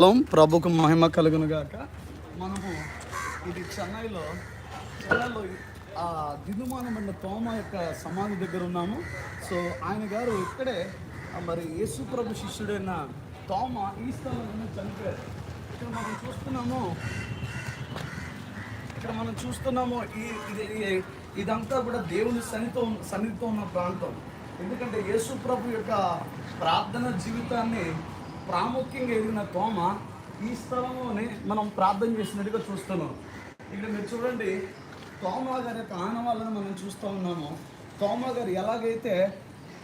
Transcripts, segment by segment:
Hello ప్రభుకు మహిమ కలుగును గాక. మనము ఇది చెన్నైలో చెన్నైలో ఆ దిగుమానమైన తోమ యొక్క సమాధి దగ్గర ఉన్నాము. సో ఆయన గారు ఇక్కడే మరి యేసు ప్రభు శిష్యుడైన తోమ ఈ స్థలంలో చనిపోయారు. ఇక్కడ మనం చూస్తున్నాము ఇక్కడ మనం చూస్తున్నాము ఈ ఇది ఇదంతా కూడా దేవుని సన్నితో సన్నిధితో ఉన్న ప్రాంతం. ఎందుకంటే యేసు ప్రభు యొక్క ప్రార్థన జీవితాన్ని ప్రాముఖ్యంగా ఎదిగిన తోమ ఈ స్థలంలోనే మనం ప్రార్థన చేసినట్టుగా చూస్తున్నాం. ఇక్కడ మీరు చూడండి తోమగారి యొక్క ఆనవాళ్ళను మనం చూస్తూ ఉన్నాము. తోమ గారు ఎలాగైతే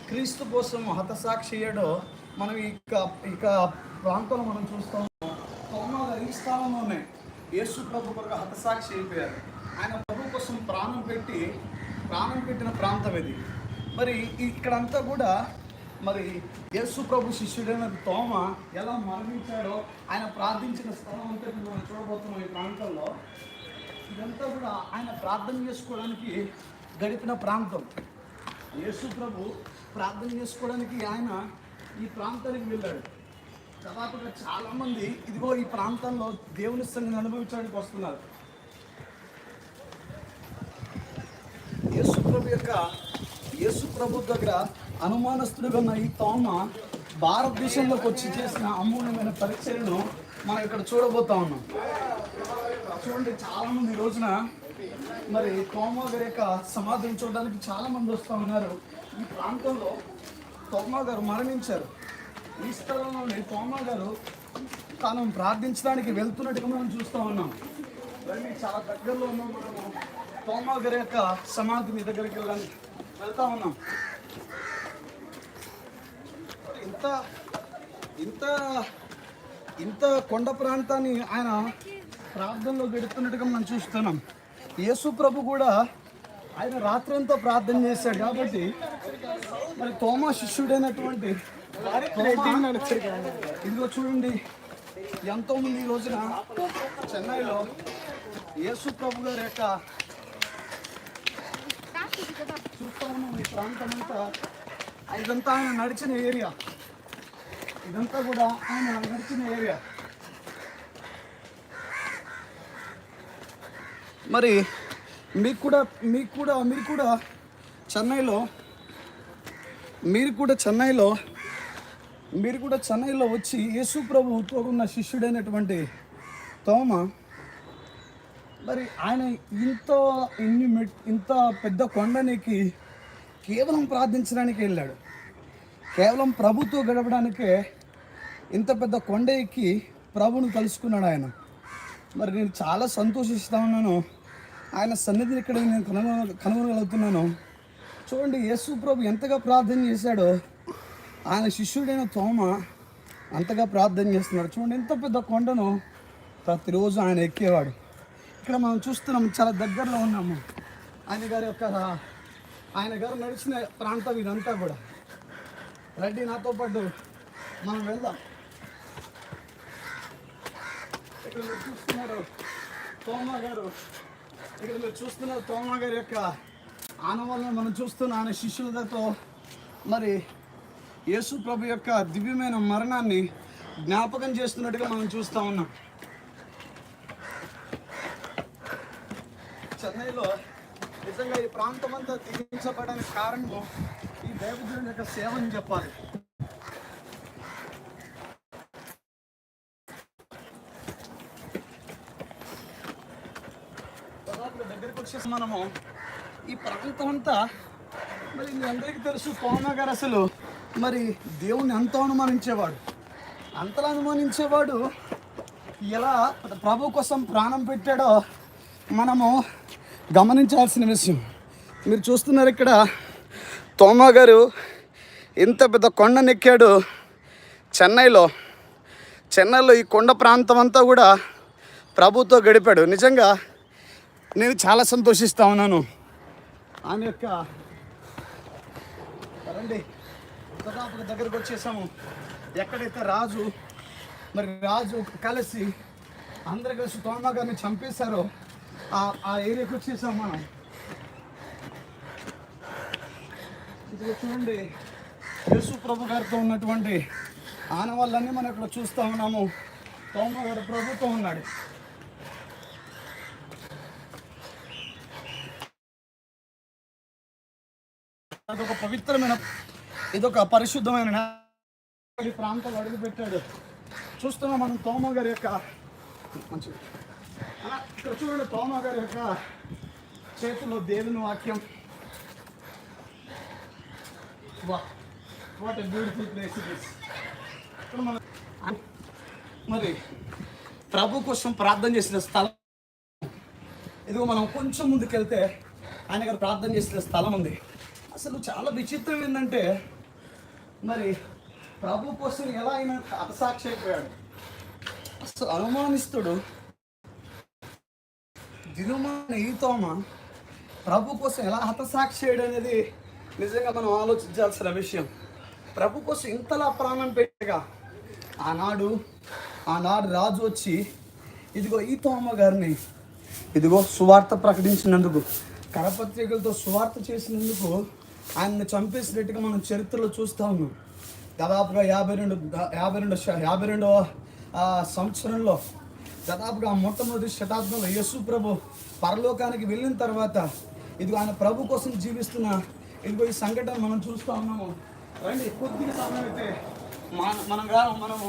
క్రీస్తు కోసం హతసాక్షి అయ్యాడో మనం ఇక ఇక ప్రాంతంలో మనం చూస్తూ ఉన్నాం. తోమ గారు ఈ స్థలంలోనే యేసు ప్రభు కొరకు హతసాక్షి అయిపోయారు. ఆయన ప్రభు కోసం ప్రాణం పెట్టి ప్రాణం పెట్టిన ప్రాంతం ఇది. మరి ఇక్కడంతా కూడా మరి యేసు ప్రభు శిష్యుడైన తోమ ఎలా మరణించాడో ఆయన ప్రార్థించిన స్థలం అంతా మనం చూడబోతున్నాం ఈ ప్రాంతంలో. ఇదంతా కూడా ఆయన ప్రార్థన చేసుకోవడానికి గడిపిన ప్రాంతం. యేసు ప్రభు ప్రార్థన చేసుకోవడానికి ఆయన ఈ ప్రాంతానికి వెళ్ళాడు. దాదాపుగా చాలామంది ఇదిగో ఈ ప్రాంతంలో దేవుని సంగతి అనుభవించడానికి వస్తున్నారు. యేసు ప్రభు యొక్క యేసు ప్రభు దగ్గర అనుమానస్తుడుగా ఉన్న ఈ తోమ భారతదేశంలోకి వచ్చి చేసిన అమూల్యమైన పరీక్షలను మనం ఇక్కడ చూడబోతా ఉన్నాం. చూడండి చాలా మంది ఈ రోజున మరి తోమ గారి యొక్క సమాధిని చూడడానికి చాలా మంది వస్తూ ఉన్నారు. ఈ ప్రాంతంలో తోమ గారు మరణించారు. ఈ స్థలంలోని తోమ గారు తాను ప్రార్థించడానికి వెళ్తున్నట్టుగా మనం చూస్తూ ఉన్నాం. మరి చాలా దగ్గరలో ఉన్నాం మనము తోమ గారి యొక్క సమాధి మీ దగ్గరికి వెళ్ళడానికి వెళ్తా ఉన్నాం. ఇంత ఇంత ఇంత కొండ ప్రాంతాన్ని ఆయన ప్రార్థనలో గడుపుతున్నట్టుగా మనం చూస్తున్నాం. యేసు ప్రభు కూడా ఆయన రాత్రంతా ప్రార్థన చేశాడు కాబట్టి మరి తోమా శిష్యుడైనటువంటి ఇదిగో చూడండి ఎంతో మంది ఈ రోజున చెన్నైలో యేసు ప్రభు గారి యొక్క చూస్తూ ఉన్నాం ఈ ప్రాంతం అంతా ఇదంతా ఆయన నడిచిన ఏరియా. ఇదంతా కూడా ఆయన నడిచిన ఏరియా. మరి మీకు కూడా మీకు కూడా మీరు కూడా చెన్నైలో మీరు కూడా చెన్నైలో మీరు కూడా చెన్నైలో వచ్చి యేసు ప్రభు ఉన్న శిష్యుడైనటువంటి తోమ మరి ఆయన ఇంత ఇన్ని ఇంత పెద్ద కొండనికి కేవలం ప్రార్థించడానికి వెళ్ళాడు. కేవలం ప్రభుతో గడపడానికే ఇంత పెద్ద కొండ ఎక్కి ప్రభును కలుసుకున్నాడు ఆయన. మరి నేను చాలా సంతోషిస్తా ఉన్నాను. ఆయన సన్నిధిని ఇక్కడ నేను కనుగొన కనుగొనగలుగుతున్నాను. చూడండి యేసు ప్రభు ఎంతగా ప్రార్థన చేశాడో ఆయన శిష్యుడైన తోమ అంతగా ప్రార్థన చేస్తున్నాడు. చూడండి ఎంత పెద్ద కొండను ప్రతిరోజు ఆయన ఎక్కేవాడు. ఇక్కడ మనం చూస్తున్నాం చాలా దగ్గరలో ఉన్నాము. ఆయన గారి యొక్క ఆయన గారు నడిచిన ప్రాంతం ఇదంతా కూడా. రండి నాతో పాటు మనం వెళ్దాం. ఇక్కడ మీరు చూస్తున్నారు తోమ గారు. ఇక్కడ మీరు చూస్తున్నారు తోమ గారి యొక్క ఆనవాళ్ళని మనం చూస్తున్న. ఆయన శిష్యులతో మరి యేసు ప్రభు యొక్క దివ్యమైన మరణాన్ని జ్ఞాపకం చేస్తున్నట్టుగా మనం చూస్తూ ఉన్నాం. చెన్నైలో నిజంగా ఈ ప్రాంతం అంతా తీయించబడడానికి కారణం ఈ దైవజనుడి యొక్క సేవ అని చెప్పాలి. దగ్గరికి వచ్చేసి మనము ఈ ప్రాంతం అంతా మరి మీ అందరికీ తెలుసు పవన్ గారు అసలు మరి దేవుణ్ణి ఎంతో అనుమానించేవాడు. అంతలా అనుమానించేవాడు ఎలా ప్రభు కోసం ప్రాణం పెట్టాడో మనము గమనించాల్సిన విషయం. మీరు చూస్తున్నారు ఇక్కడ తోమా గారు ఇంత పెద్ద కొండనెక్కాడు చెన్నైలో. చెన్నైలో ఈ కొండ ప్రాంతం అంతా కూడా ప్రభుతో గడిపాడు. నిజంగా నేను చాలా సంతోషిస్తా ఉన్నాను. ఆయన యొక్క రండి. దాదాపుగా దగ్గరకు వచ్చేసాము. ఎక్కడైతే రాజు మరి రాజు కలిసి అందరు కలిసి తోమా గారిని చంపేశారో ఆ ఆ ఏరియాకి వచ్చేసాం మనం. ఇక్కడ చూడండి యేసు ప్రభు గారితో ఉన్నటువంటి ఆనవాళ్ళన్నీ మనం ఇక్కడ చూస్తూ ఉన్నాము. తోమ గారి ప్రభుత్వం ఉన్నాడు. అదొక పవిత్రమైన ఇదొక పరిశుద్ధమైన నా- ఈ ప్రాంతంలో అడుగు పెట్టాడు చూస్తున్నాం మనం తోమ గారి యొక్క మంచిది. ఇక్కడ చూడండి తోమ గారి యొక్క చేతుల్లో దేవుని వాక్యం. Wow what a beautiful place it is ఇక్కడ మరి ప్రభు కోసం ప్రార్థన చేసిన స్థలం. ఇదిగో మనం కొంచెం ముందుకెళ్తే ఆయన గారు ప్రార్థన చేసిన స్థలం ఉంది. అసలు చాలా విచిత్రం ఏంటంటే మరి ప్రభు కోసం ఎలా ఆయన హతసాక్షి అయిపోయాడు? అసలు అనుమానిస్తుడు. దినమైన ఈ తోమ ప్రభు కోసం ఎలా హతసాక్షి చేయడం అనేది నిజంగా మనం ఆలోచించాల్సిన విషయం. ప్రభు కోసం ఇంతలా ప్రాణం పెట్టగా ఆనాడు ఆనాడు రాజు వచ్చి ఇదిగో ఈ తోమ గారిని ఇదిగో సువార్త ప్రకటించినందుకు కరపత్రికలతో సువార్త చేసినందుకు ఆయన్ని చంపేసినట్టుగా మనం చరిత్రలో చూస్తా ఉన్నాం. దాదాపుగా యాభై రెండు యాభై రెండు యాభై రెండవ సంవత్సరంలో దాదాపుగా మొట్టమొదటి శతాబ్దంలో యేసు ప్రభు పరలోకానికి వెళ్ళిన తర్వాత ఇదిగో ఆయన ప్రభు కోసం జీవిస్తున్న ఇదిగో ఈ సంఘటన మనం చూస్తూ ఉన్నాము. రండి కొద్దిగా సమయం అయితే మన మనం మనము